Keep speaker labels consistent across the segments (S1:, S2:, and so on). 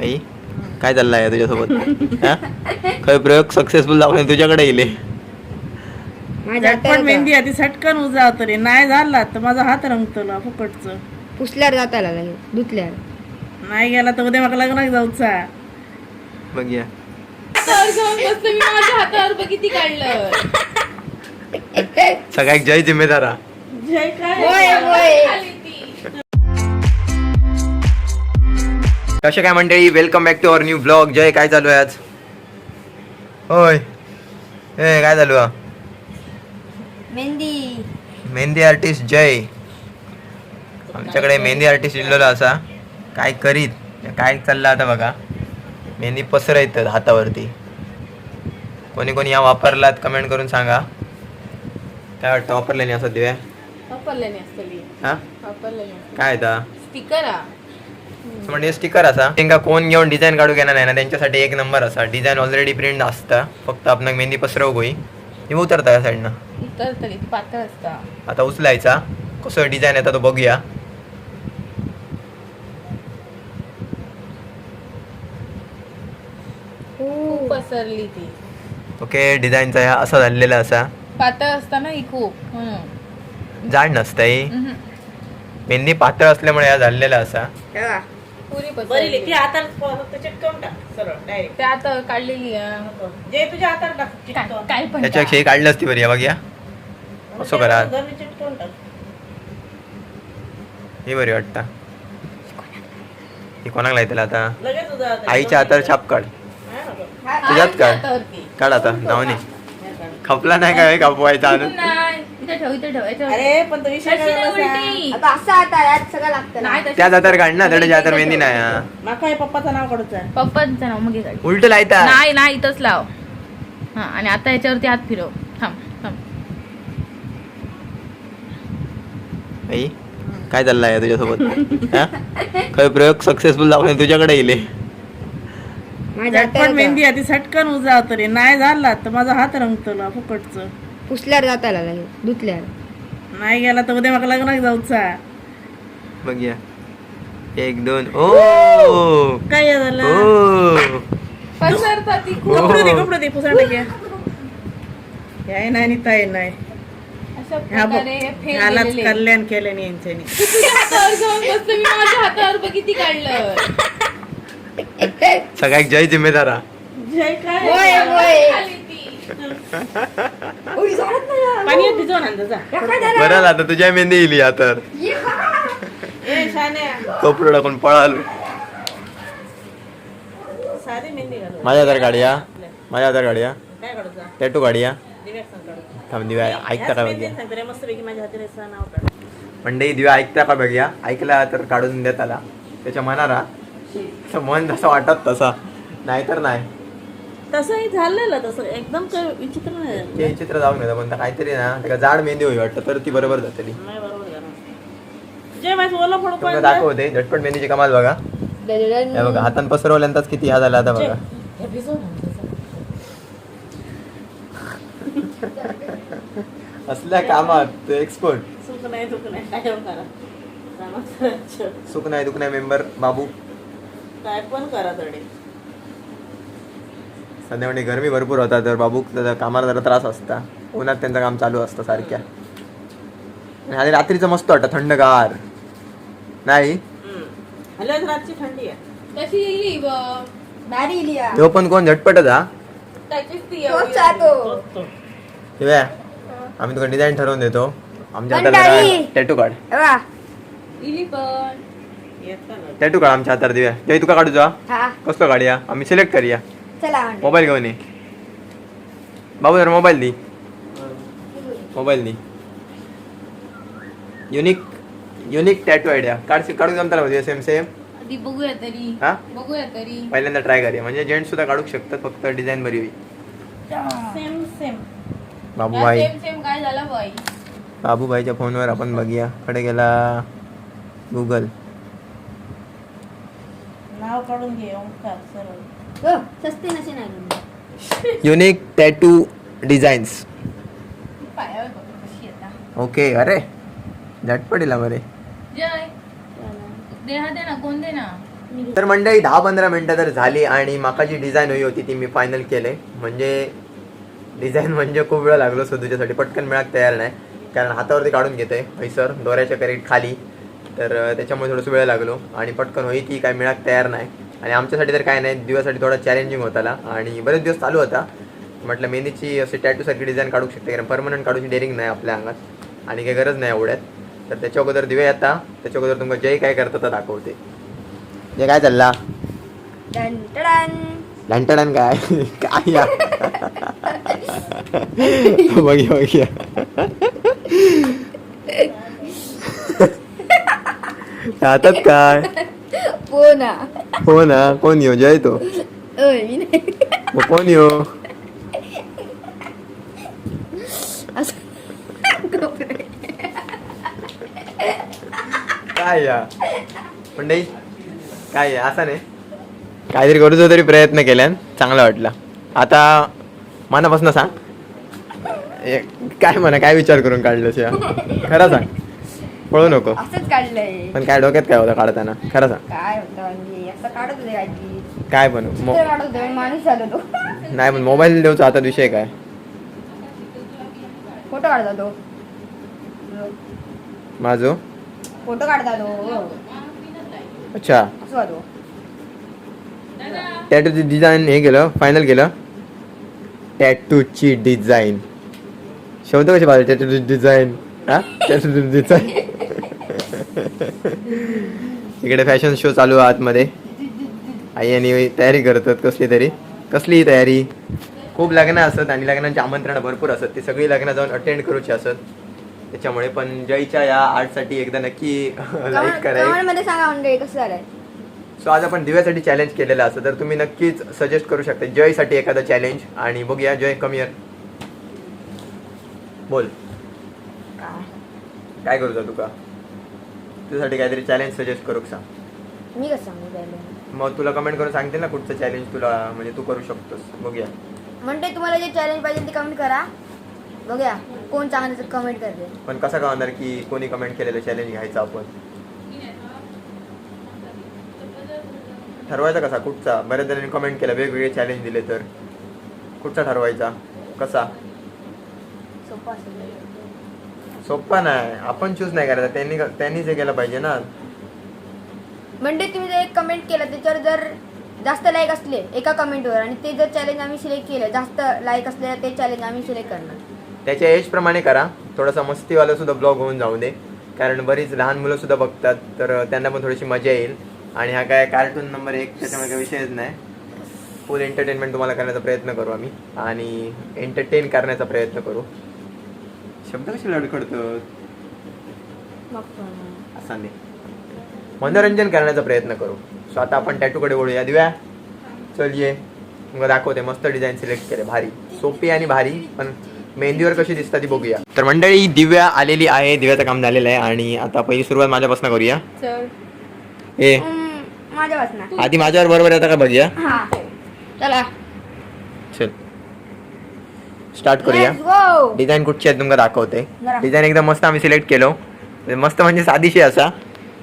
S1: आई काय चाललंय आहे तुझ्यासोबत? हा? खरं प्रयोग सक्सेसफुल दाखवले तुझ्याकडे येईल
S2: झटपट मेहंदी आधी सटकन उजाव तरी नाही झाला तर माझा हात रंगतला फुकटचं.
S3: पुसल्यावर जाताला लगेच धुतल्यावर.
S2: नाही गेला तर उद्या मला लग्नाक जाऊचा.
S1: बघूया
S4: मी माझ्या हातावर बघिती काढलं.
S1: सगळ्यात जय जिम्मेदार.
S2: जय काय?
S3: होय होय.
S1: कशा काय मंडळी? Welcome back to our new blog Jay काय चालू आहे आज? होय. ए काय चालू आहे?
S3: मेहंदी.
S1: मेहंदी आर्टिस्ट जय. आमच्याकडे मेहंदी आर्टिस्ट इल्लेलो असा. काय करीत? काय चाललं आता बघा. मेहंदी पसरत हातावरती. कोणी कोणी या वापरलात कमेंट करून सांगा. काय वाटतं वापरले नाही असं दिव्या हा? काय आता?
S4: स्टिकर
S1: म्हणजे स्टिकर असा. त्यांना कोण घेऊन डिझाईन काढू घेणार नाही ना त्यांच्यासाठी एक नंबर असा. डिझाईन ऑलरेडी प्रिंट असता. फक्त आपण मेहंदी पसरव होई हे उतरता या साईडनं
S4: ती पातळ असता.
S1: आता उचलायचा. कसं डिझाईन येतं तो बघूया.
S4: खूप पसरली ती.
S1: ओके डिझाईनचा ह्या असा झालेला असा.
S4: पातळ असता ना ही खूप म्हणून.
S1: जाड
S4: उहुं.
S1: मेहंदी पातळ असल्यामुळे या झालेला असा.
S4: पुरी
S2: बरी
S4: पसरली
S2: ती हाताला फक्त चिटकवून टाक सरळ डायरेक्ट
S4: ते आता काढलेली आहे.
S2: जे तुझ्या हाताला टाक
S4: काय
S2: चिटकवून.
S4: काय पण
S1: त्याच्यापेक्षा हे काढलं असती बरी बघ या असं करा.
S2: चिटकवून टाक
S1: हे बरी वाटतं हे कोणाला येतील आता
S2: लगेच तरी.
S1: आईच्या हातावर छाप काढ
S2: हा,
S1: तुझ्यात काय?
S4: हातावरती.
S1: काढ आता नावाने
S2: काढ.
S1: खपला नाही काय कापवायचा आणून
S4: नाही इथे ठेव इथे ठेव याच्यावर.
S2: अरे पण तो विषय
S4: कशी
S2: काय
S4: नाही
S2: बसा?
S4: उलटी?
S3: आता असं आता यात सगळं लागतं ना.
S4: नाही तशी-
S1: त्या जातर काढ ना त्याच्या जातर मेहंदी नाही हा.
S2: माका हे पप्पाचं नाव काढूचं आहे
S4: पप्पांचं नाव मग हे काढ.
S1: उलट लायता
S4: नाही नाही इथंच लाव हा आणि आता याच्यावरती हात फिरव थांब थांब
S1: आई काय चाललंय आहे तुझ्यासोबत हा खरं प्रयोग सक्सेसफुल दाखवले तुझ्याकडे येईल
S3: माझ्या
S2: झटपट
S3: हाताला
S2: मेहंदी आधी सटकन उजाव तरी नाही झाला तर माझा हात रंगतला फुकटचं
S3: पुसल्यावर जाताला लगेच धुतल्यावर.
S2: नाही गेला तर उद्या मला लग्नाक जाऊचा
S1: बघूया एक दोन. ओ!
S2: काय झालं?
S1: ओ!
S4: पसरता ती खूप.
S2: कपडे दे कपडे दे याय नाही आणि ताई नाही.
S4: अशा
S2: ह्या बघ
S4: प्रकारे फेल
S2: ह्यालाच
S4: गेलेले.
S2: कल्याण केलं नाही यांच्यानी.
S4: तुझ्या हातावर जाऊन बसलं मी माझ्या हातावर बघिती काढलं.
S1: सगळ्यात जय जिम्मेदार.
S2: जय काय?
S3: होय होय.
S4: खाली.
S2: पाणी येत जा.
S3: या झालं?
S1: बरं आता तुझ्या मेहंदी येईल या तर.
S3: ये खा.
S2: ए शान्या
S1: कपडे टाकून पळालो.
S2: साधी मेहंदी घालू.
S1: माझ्या हातावर गाड्या माझ्या हातावर गाड्या
S2: काय काढूचा
S1: टॅटू
S2: दिव्याक सांग काढू
S1: थांब दिव्या ऐकता का बघ्या
S2: सांगते रे मस्त पैकी माझ्या हाती रेसा नाव काढ.
S1: मंडई दिव्या ऐकता का बघ्या ऐकला तर काढून देत आला. त्याच्या मनाला. असं मन जसं वाटत तसा. नाहीतर नाही.
S2: तसंही झालेलं तसं एकदम काय विचित्र नाही झालं.
S1: ते चित्र जाऊन घेतो पण काहीतरी ना त्याला जाड मेहंदी होई वाटतं तर ती बरोबर जातली
S2: नाही बरोबर झालं जे माहिती ओला फोडू
S1: दाखवते झटपट मेहंदीची कमाल बघा. हे बघा हातान पसरवल्यानंतरच किती ह्या झाला आता बघा. असल्या कामात एक्सपर्ट
S2: सुख नाही दुख नाही काय करा.
S1: सुख नाही दुख नाही मेंबर बाबू.
S2: काय पण करा तरी.
S1: सध्या म्हणजे गरमी भरपूर होता तर बाबू जरा कामाला जरा त्रास असता. उन्हात त्यांचं काम चालू असतं सारख्या. आणि आणि रात्रीचं मस्त वाटतं थंडगार. नाही?
S4: कशी येईल.
S1: तो पण कोण झटपटच हा
S3: तोच.
S1: शिव्या आम्ही तुला डिझाईन ठरवून देतो. आमच्या. हातात टॅटू काढ.
S4: इली पण.
S1: टॅटू काढ आमच्या हातात दिव्या. जय तुका काढूचा
S3: हा.
S1: कसलो काढूया? आम्ही सिलेक्ट करूया.
S3: चला.
S1: मोबाईल घेऊन ये. बाबू जरा मोबाईल दी. मोबाईल दी. युनिक युनिक टॅटू आयडिया काढ काढून जमता ना सेम सेम
S4: आधी बघूया तरी.
S1: हा?
S4: बघूया तरी.
S1: पहिल्यांदा ट्राय करूया. म्हणजे जेंट्स सुद्धा काढू शकतात फक्त डिझाईन बरी होईल.
S2: Same same
S1: Babubhai.
S4: Same same काय झालं बाई
S1: बाबूभाईच्या फोनवर आपण बघूया. कडे गेला? गुगल
S2: नाव काढून घे ओंकार सरळ.
S3: सस्ती नसे नाही
S1: युनिक टॅटू डिझाईन्स
S4: पायावर बघ कशी येता
S1: ओके अरे झटपटीला बरे.
S4: जय. दे दे ना कोण दे ना
S1: तर मंडळी दहा पंधरा मिनटं तर झाली आणि माका जी डिझाईन हवी होती ती मी फायनल केले. म्हणजे डिझाईन म्हणजे खूप वेळ लागलो सदूच्यासाठी पटकन मिळाक तयार नाही. कारण हातावरती काढून घेते हैसर दोऱ्याच्या करेक्ट खाली. तर अं, त्याच्यामुळे थोडंसं वेळ लागलो आणि पटकन होई ती काय मिळाक तयार नाही. आणि आमच्यासाठी तर काय नाही दिवसासाठी थोडा चॅलेंजिंग होताला आणि बरेच दिवस चालू होता. म्हटलं मेहंदीची अशी टॅटूसारखी डिझाईन काढू शकते कारण परमनंट काढूची डेअरिंग नाही आपल्या अंगात. आणि काही गरज नाही एवढ्यात. तर त्याच्या अगोदर दिवे येता त्याच्या अगोदर तुमका जय काय करतं ते दाखवते. जे काय चालला?
S3: डन टडन.
S1: लंटडन काय? काय या? बघी बघी. काय?
S3: हो ना.
S1: हो ना कोण येऊ जय तो
S3: ओय मी नाही
S1: मग कोण येऊ काय या मंडई काय या असं नाही काहीतरी करूचो तरी प्रयत्न केल्यान चांगला वाटला आता मनापासून सांग ए, काय म्हणा काय विचार करून काढलं शिया खरं सांग पळू नको.
S3: असंच काढलंय.
S1: पण काय डोक्यात काय होतं काढताना? खरं सांग.
S3: काय होतं म्हणजे असं काढत होते काहीतरी
S1: काय पण मो
S3: चित्र काढत होते माणूस झालो तो
S1: नाही पण मोबाईल देऊचा आता विषय काय?
S3: फोटो काढता तो
S1: माझो
S3: फोटो काढता तो
S1: अच्छा.
S3: असं होतो.
S1: टॅटूची डिझाईन हे केलं फायनल केलं. टॅटूची डिझाईन. शब्द कसे पाहिजे टॅटूची डिझाईन हा? टॅटूची डिझाईन. इकडे फॅशन शो चालू आहे आतमध्ये. आई आणि तयारी करतात कसली तरी. कसली तयारी? खूप लग्न असत आणि लग्नांची आमंत्रण भरपूर असत. ती सगळी लग्न जाऊन अटेंड करूची असत. त्याच्यामुळे पण जयच्या या आर्टसाठी एकदा नक्की लाईक करा
S3: झालंय.
S1: सो आज आपण दिव्यासाठी चॅलेंज केलेलं असं तर तुम्ही नक्कीच सजेस्ट करू शकता जयसाठी एखादा चॅलेंज आणि बघूया जय कमी बोल.
S3: काय?
S1: काय करूचा तुका तुझ्यासाठी काहीतरी चॅलेंज सजेस्ट करू सांग
S3: मी कसं सांगू त्याला?
S1: मग तुला कमेंट करून सांगते ना कुठचं चॅलेंज तुला म्हणजे तू करू शकतोस. बघूया.
S3: म्हणते तुम्हाला जे चॅलेंज पाहिजे ते कमेंट करा. बघूया कोण चांगलं कमेंट करते.
S1: पण कसं कळणार की कोणी कमेंट केलेलं चॅलेंज घ्यायचं आपण? ठरवायचा कसा? कुठचा? बऱ्याच जणांनी कमेंट केलं वेगवेगळे चॅलेंज दिले तर. कुठचा ठरवायचा? कसा?
S3: सोपं असेल.
S1: सोप्पा नाही. आपण चूज नाही करायचा. त्यांनी त्यांनीच हे केलं पाहिजे ना.
S3: म्हणजे तुम्ही जर एक कमेंट केलं त्याच्यावर जर जास्त लाईक असले एका कमेंटवर आणि ते जर चॅलेंज आम्ही सिलेक्ट केलं जास्त लाईक असलेलं ते चॅलेंज आम्ही सिलेक्ट करणार.
S1: त्याच्या एज प्रमाणे करा. थोडासा मस्तीवाला सुद्धा ब्लॉग होऊन जाऊ दे. कारण बरीच लहान मुलं सुद्धा बघतात तर त्यांना पण थोडीशी मजा येईल. आणि हा काय कार्टून नंबर एक त्याच्यामुळे काही विषयच नाही. फुल एंटरटेनमेंट तुम्हाला करण्याचा प्रयत्न करू आम्ही. आणि एंटरटेन करण्याचा प्रयत्न करू. शब्द कसे लडखडतो
S3: मग पण.
S1: असा नाही. मनोरंजन करण्याचा प्रयत्न करू. सो आता आपण टॅटूकडे वळूया दिव्या. चल ये. मग दाखवते मस्त डिझाईन सिलेक्ट केले भारी. सोपी आणि भारी पण मेहंदीवर कशी दिसतात ती बघूया. तर मंडळी दिव्या आलेली आहे दिव्याचं काम झालेलं आहे आणि आता पहिली सुरुवात माझ्यापासून करूया.
S2: चल.
S1: ए.
S3: हम्म, माझ्या वाचना
S1: आधी माझ्यावर बरोबर येतं का बघूया?
S3: हा. चल.
S1: स्टार्ट करूया. डिझाईन कुठची आहे तुमका दाखवते. डिझाईन एकदम मस्त आम्ही सिलेक्ट केलो. मस्त म्हणजे साधीशी असा.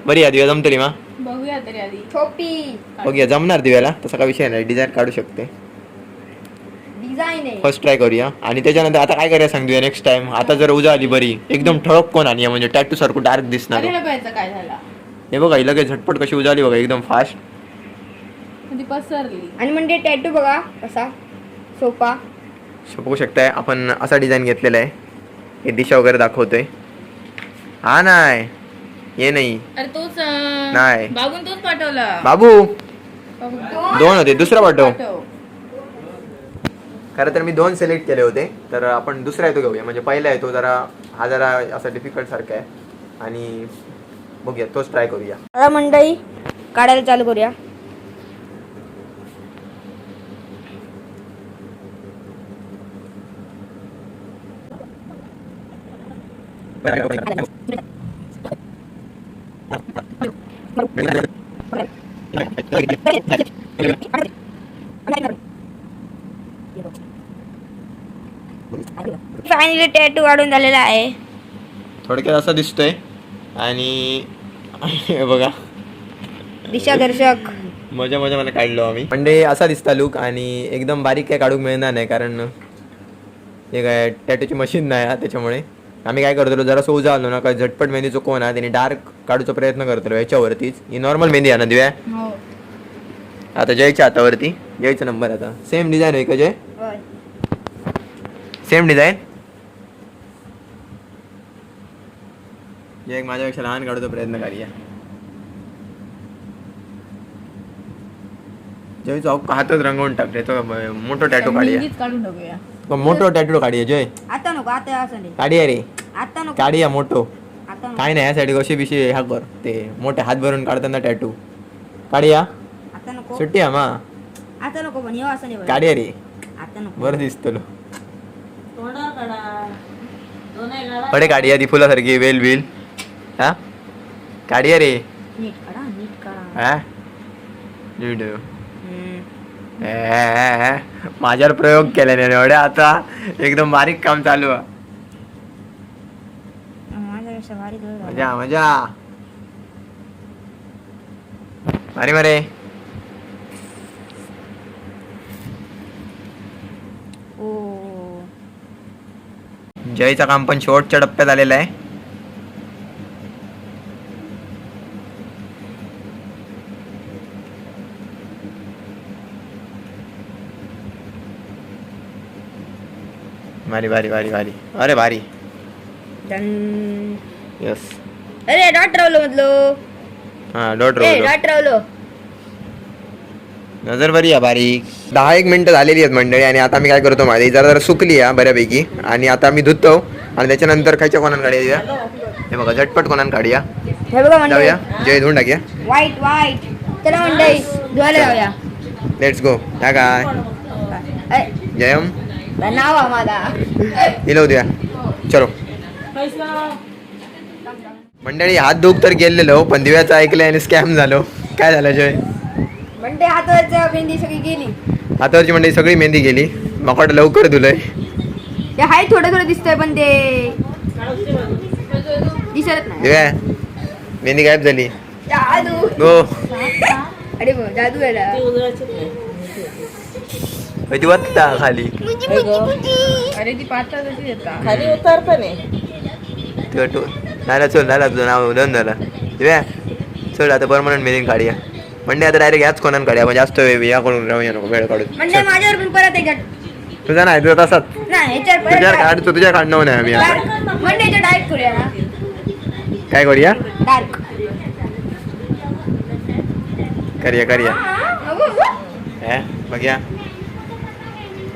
S1: बरी दिव्या जमतली मा?
S2: बघूया तरी आधी.
S3: छोटी.
S1: बघूया जमणार दिव्याला? तसा काय विषय नाही. डिझाईन काढू शकते. फर्स्ट ट्राय करूया. आणि त्याच्यानंतर आता काय करूया सांगूया नेक्स्ट टाइम आता जर उजा आली बरी. एकदम ठळक कोण आणि म्हणजे टॅटू सारखं डार्क दिसणार. हे बघा ही लगेच झटपट कशी उजाली बघा एकदम फास्ट
S3: आणि म्हणजे टॅटू बघा कसा. सोपा.
S1: बघू शकताय. आपण असा डिझाईन घेतलेला आहे. हे दिशा वगैरे दाखवतोय. हा नाही. हे नाही.
S2: अरे तोच अं,
S1: नाही.
S2: बाबून तोच पाठवला.
S1: बाबू!
S2: बाबू,
S1: दोन होते. दुसरा पाठव.
S2: पाठव.
S1: खरं तर मी दोन सिलेक्ट केले होते. तर आपण दुसरा आहे तो घेऊया. म्हणजे पहिला आहे तो जरा हा जरा असा डिफिकल्ट सारखा आहे. आणि बघूया. तोच ट्राय करूया.
S3: मंडळी काढायला चालू करूया. फायनली टॅटू काढून झालेला आहे.
S1: थोडक्यात असं दिसतोय. आणि बघा.
S3: दिशादर्शक.
S1: मजा मजा मला काढलो आम्ही. म्हणजे असा दिसता लुक आणि एकदम बारीक काय काढूक मिळणार नाही कारण हे काय टॅटूची मशीन नाही त्याच्यामुळे. आम्ही काय करतलो जरा सोजा आलो ना काय झटपट मेहंदीचो कोण आहे त्याने डार्क काढूचा प्रयत्न करतलो याच्यावरतीच. ही नॉर्मल मेहंदी आहे ना दिव्या?
S4: हो.
S1: आता जयच्या हातावरती. जयचा नंबर आता. सेम डिझाईन आहे का जय? सेम डिझाईन जय एक माझ्यापेक्षा लहान काढूचा प्रयत्न करूया. जय चौक हातच रंगवून टाकले तो मोठो टॅटू काढूया. मोठो टॅटू काढूया जय
S3: आता नको आता असं नाही
S1: काढूया रे
S3: आता नको
S1: काढूया मोठो
S3: आता
S1: काय नाही यासाठी कशी बिशी हा कर ते मोठे हात भरून काढताना टॅटू काढूया
S3: आता नको
S1: सुट्टी हा मा
S3: आता नको पण येऊ असं नाही.
S1: काढूया रे
S3: आता नको
S1: बरं दिसतलो
S2: तोंडावर काढा
S1: ती फुलासारखी वेल बिल हा काढूया रे
S3: नीट काढा नीट काढा
S1: हा माझ्यावर प्रयोग केल्याने एवढ्या आता एकदम बारीक काम चालू आहे. मजा मजा. अरे मरे जयचं काम पण शेवटच्या टप्प्यात आलेलं आहे. भारी भारी भारी भारी. अरे भारी. यस
S3: अरे डॉट रावलो मधलो
S1: हा डॉट रोल
S3: डॉट रावलो.
S1: नजर बरी आहे बारीक दहा एक मिनिटं झालेली आहेत मंडळी आणि आता मी काय करतो माझी जरा जरा सुकली आहे बऱ्यापैकी. आणि आता मी धुतो. आणि त्याच्यानंतर खायच्या कोणान काढूया हे बघा झटपट कोणान काढूया?
S3: हे बघा मंडळी.
S1: जाऊया. जय धुवून टाकूया.
S3: वाईट वाईट चला मंडळी धुवायला जाऊया.
S1: लेट्स गो काय जयम.
S3: नाव
S1: उद्या चलो. मंडळी हात धुक तर गेलेलो पण दिव्याचं ऐकलं आणि स्कॅम झालो. काय झालं जय
S3: म्हणते हातावरच्या मेहंदी सगळी गेली.
S1: हातावरची मंडळी सगळी मेहंदी गेली. मकड लवकर धुलय.
S3: ते हाय थोडं थोडं दिसतंय पण ते दिसत नाही.
S1: दिव्या मेहंदी गायब झाली.
S3: जादू.
S1: गो
S3: अरे बो जादू आहे ना.
S2: ते
S1: वत्ता खाली.
S4: अरे ती पातळ कशी येतात
S2: खाली
S1: टो नाला चल नाला तुझं नाव दोन झाला. दिव्या चल आता परमनंट मेहंदी काढूया म्हणजे आता डायरेक्ट याच कोणान काढूया म्हणजे जास्त वेळ या करून राहूया नको वेळ काढून.
S3: म्हणजे माझ्यावर पण परत एक
S1: तुझा नाही तुझा तसाच. तुझ्या काढतो तुझ्या काढणं नाही आम्ही.
S3: म्हणजे डायरेक्ट करूया.
S1: काय करूया?
S3: डार्क.
S1: करूया करूया. हे बघ्या.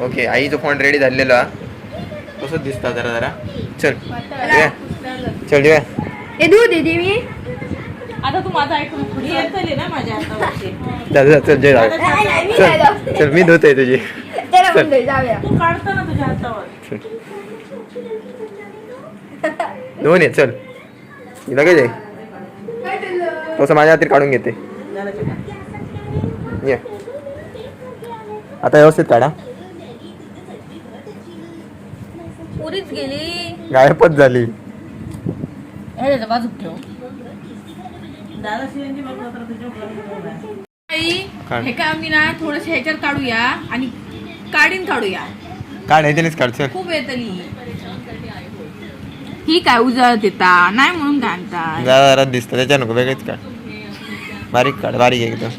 S1: ओके आईचं फोन रेडी झालेला. हा. तसंच दिसता जरा जरा? चल. चल. दिव्या
S3: हे दूध देते मी.
S4: आता तू माझा ऐकून
S2: ही येतली ना माझ्या हातावरची
S1: चल चल, चल जय.
S3: नाही, नाही, मी नाही
S1: चल
S3: जाऊ.
S1: चल मी धुतोय तुझी.
S3: चला
S1: चल.
S3: जाऊया.
S2: तू काढतो ना तुझ्या हातावर.
S1: चल. दोन आहे चल. ही लगेच आहे तसं माझ्या हाती काढून घेते? ये. आता व्यवस्थित काढा.
S4: पुरीच गेली.
S1: गायबच झाली.
S4: हे त्याच्या बाजूक ठेव.
S2: दादा.
S4: आई,
S1: काढ.
S4: हे काय आम्ही ना थोडस ह्याच्यावर काढूया आणि काढीन काढूया.
S1: काढ चल.
S4: खूप येतली ही काय उजळत येता? नाही म्हणून काय आणता
S1: जरा जरा दिसतं. त्याच्या नको वेगळीच काढ. बारीक काढ बारीक एकदम.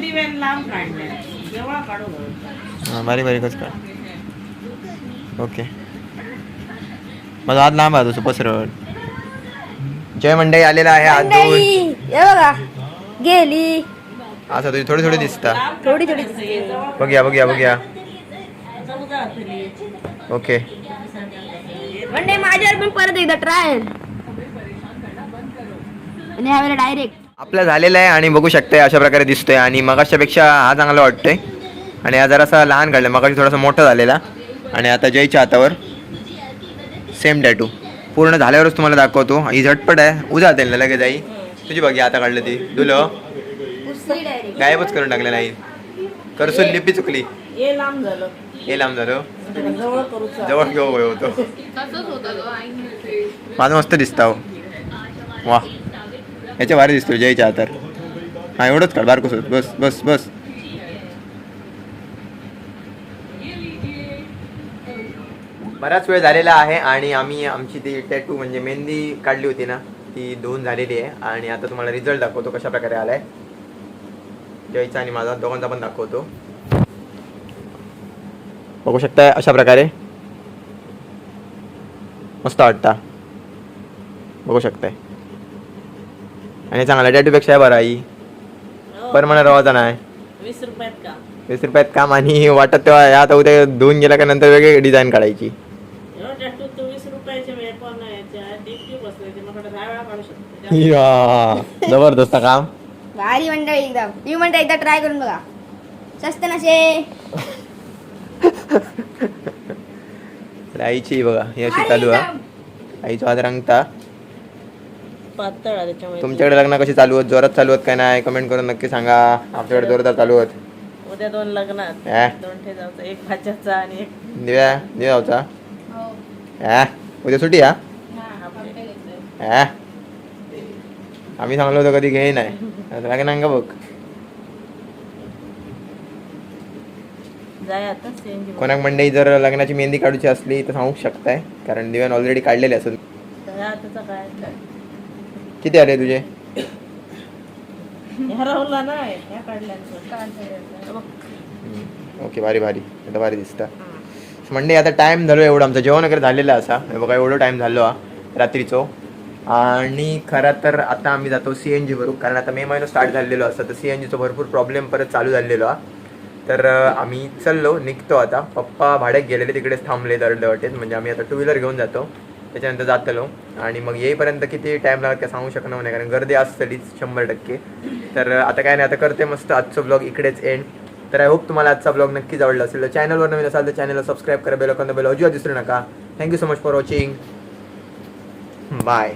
S2: दिव्यान लांब काढल्या. जेव्हा काढू गं.
S1: हा बारीक बारीकच काढ. ओके. माझा हात लांब आहे तसं पसरट जय मंडई आलेला आहे हात धुवून
S3: हे बघा गेली.
S1: असं तुझी थोडी थोडी दिसता.
S3: थोडी थोडी
S1: बघूया बघूया बघूया. ओके.
S3: म्हणजे माझ्यावर पण परत एकदा ट्रायल आणि ह्यावेळेला डायरेक्ट
S1: आपला झालेला आहे आणि बघू शकताय अशा प्रकारे दिसतोय आणि मगाच्यापेक्षा हा चांगला वाटतोय. आणि हा जरासा लहान काढला मगाशी थोडासा मोठा झालेला. आणि आता जयच्या हातावर. सेम टॅटू पूर्ण झाल्यावरच तुम्हाला दाखवतो. ही झटपट आहे. उद्या जाईल ना लगेच आई. तुझी बघी आता काढलं ती. दुलं गायबच करून टाकलं नाही करसून लिपी चुकली.
S2: ये लांब झालं.
S1: हे लांब झालं.
S2: जवळ करू चल.
S1: जवळ घेऊ वय होतो.
S4: आई.
S1: माझं मस्त दिसता हो वा याच्या भारी दिसतो जयच्या हातात. हा एवढंच काढ बारकोस बस बस बस. बराच वेळ झालेला आहे आणि आम्ही आमची ती टॅटू म्हणजे मेहंदी काढली होती ना ती दोन झालेली आहे. आणि आता तुम्हाला रिझल्ट दाखवतो कशा प्रकारे आलाय. जयचा आणि माझा दोघांचा पण दाखवतो. बघू शकताय अशा प्रकारे. मस्त वाटता. बघू शकताय. आणि चांगला टॅटूपेक्षा बरा आई. परमाने रवाचा नाही.
S2: वीस रुपयात का?
S1: वीस रुपयात काम आणि वाटत तेव्हा या आता उद्या धुवून गेल्या का नंतर वेगळी डिझाईन काढायची
S2: एवढं टॅटू तू वीस रुपयाचे वेळ पण याच्या टिप बसले ते मला दहा वेळा काढू शकतो
S1: या, जबरदस्त काम.
S3: भारी मंडळी एकदम. तुम्ही म्हणता एकदा ट्राय करून बघा. स्वस्त नसे
S1: आईची बघा ही अशी चालू आहे आईचा हात रंगता.
S2: पातळ आहे त्याच्यामुळे.
S1: तुमच्याकडे लग्न कशी चालू आहेत जोरात चालू आहेत काय नाही? कमेंट करून नक्की सांगा. आमच्याकडे जोरदार चालू आहेत
S2: उद्या दोन लग्नात.
S1: ऍ,
S2: दोन ठेजावचा एक भाज्याचा आणि एक
S1: दिव्या दिव्याचा ऍ, उद्या सुट्टी हा. आम्ही सांगलो होतो कधी घे नाही. लग्न का बघ? कोणाक मंडळी जर लग्नाची मेहंदी काढूची असली तर सांगू शकताय. कारण दिव्यान ऑलरेडी काढलेली
S2: काय
S1: किती आले तुझे?
S2: नाही
S1: ओके भारी भारी. आता भारी दिसता. म्हणजे आता टाइम झालो एवढं. आमचं जेवण वगैरे झालेलं असा. बघा एवढं टाइम झालो हा. रात्रीचो. आणि खरं तर आता आम्ही जातो सी एन जीवरून कारण आता मे महिना स्टार्ट झालेलो असतं तर सी एन जीचं भरपूर प्रॉब्लेम परत चालू झालेलो हा तर आम्ही चाललो निघतो आता. पप्पा भाड्यात गेलेले तिकडेच थांबले वाटेत म्हणजे आम्ही आता टू व्हीलर घेऊन जातो. त्याच्यानंतर जातलो. आणि मग येईपर्यंत किती टाईम लागत काय सांगू शकणार नाही कारण गर्दी असतलीच शंभर टक्के. तर आता काय नाही आता करते मस्त. आजचं ब्लॉग इकडेच एंड तर आय होप तुम्हाला आजचा ब्लॉग नक्कीच आवडला असेल. तर चॅनलवर नवीन असाल तर चॅनलला सबस्क्राईब करा बेल बेल अजिबात विसरू नका. Thank you so much for watching bye